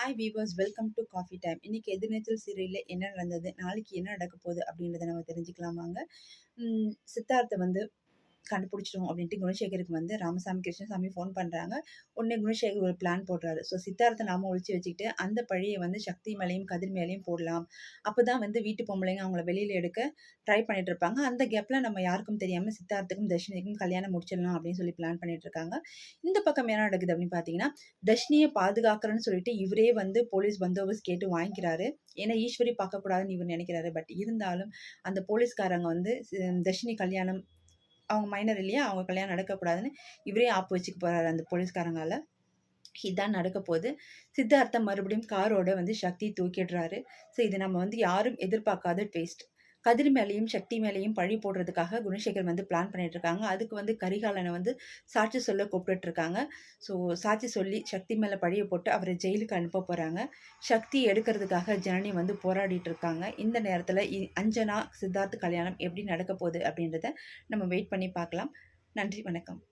Hi viewers welcome to coffee time இன்னைக்கு எதிர்நீச்சல் சீரியலில் என்ன நடந்தது நாளைக்கு என்ன நடக்க போகுது அப்படின்றத நம்ம தெரிஞ்சுக்கலாமாங்க உம், சித்தார்த்தை வந்து கண்டுபிடிச்சிடும் அப்படின்ட்டு குணசேகருக்கு வந்து ராமசாமி கிருஷ்ணசாமி ஃபோன் பண்ணுறாங்க உடனே குணசேகர் ஒரு பிளான் போடுறாரு. ஸோ சித்தார்த்தை நாம ஒழிச்சு வச்சுக்கிட்டு அந்த பழியை வந்து சக்தி மேலேயும் கதிர் மேலேயும் போடலாம். அப்போ தான் வந்து வீட்டு பொம்பளைங்க அவங்கள வெளியில் எடுக்க ட்ரை பண்ணிட்டு இருப்பாங்க. அந்த கேப்பில் நம்ம யாருக்கும் தெரியாமல் சித்தார்த்துக்கும் தர்ஷினிக்கும் கல்யாணம் முடிச்சிடலாம் அப்படின்னு சொல்லி பிளான் பண்ணிட்டு இருக்காங்க. இந்த பக்கம் என்ன நடக்குது அப்படின்னு பார்த்தீங்கன்னா தர்ஷினியை பாதுகாக்கிறேன்னு சொல்லிட்டு இவரே வந்து போலீஸ் பந்தோபஸ்த் கேட்டு வாங்கிக்கிறாரு. ஏன்னா ஈஸ்வரி பார்க்கக்கூடாதுன்னு இவர் நினைக்கிறாரு. பட் இருந்தாலும் அந்த போலீஸ்காரங்க வந்து தர்ஷினி கல்யாணம் அவங்க மைனர் இல்லையா? அவங்க கல்யாணம் நடக்கக்கூடாதுன்னு இவரே ஆப்பு வச்சுக்க போகிறாரு அந்த போலீஸ்காரங்கால இதான் நடக்க போகுது. சித்தார்த்தம் மறுபடியும் காரோட வந்து சக்தி தூக்கிடுறாரு. ஸோ இது நம்ம வந்து யாரும் எதிர்பார்க்காத ட்விஸ்ட் கதிர் மேலேயும் சக்தி மேலேயும் பழி போடுறதுக்காக குணசேகர் வந்து பிளான் பண்ணிட்டு இருக்காங்க அதுக்கு வந்து கரிகாலனை வந்து சாட்சி சொல்ல கூப்பிட்டுட்டு இருக்காங்க ஸோ சாட்சி சொல்லி சக்தி மேலே பழியை போட்டு அவரை ஜெயிலுக்கு அனுப்ப போகிறாங்க சக்தி எடுக்கிறதுக்காக ஜனனி வந்து போராடிட்டு இருக்காங்க இந்த நேரத்தில் அஞ்சனா சித்தார்த் கல்யாணம் எப்படி நடக்க போகுது அப்படின்றத நம்ம வெயிட் பண்ணி பார்க்கலாம். நன்றி வணக்கம்.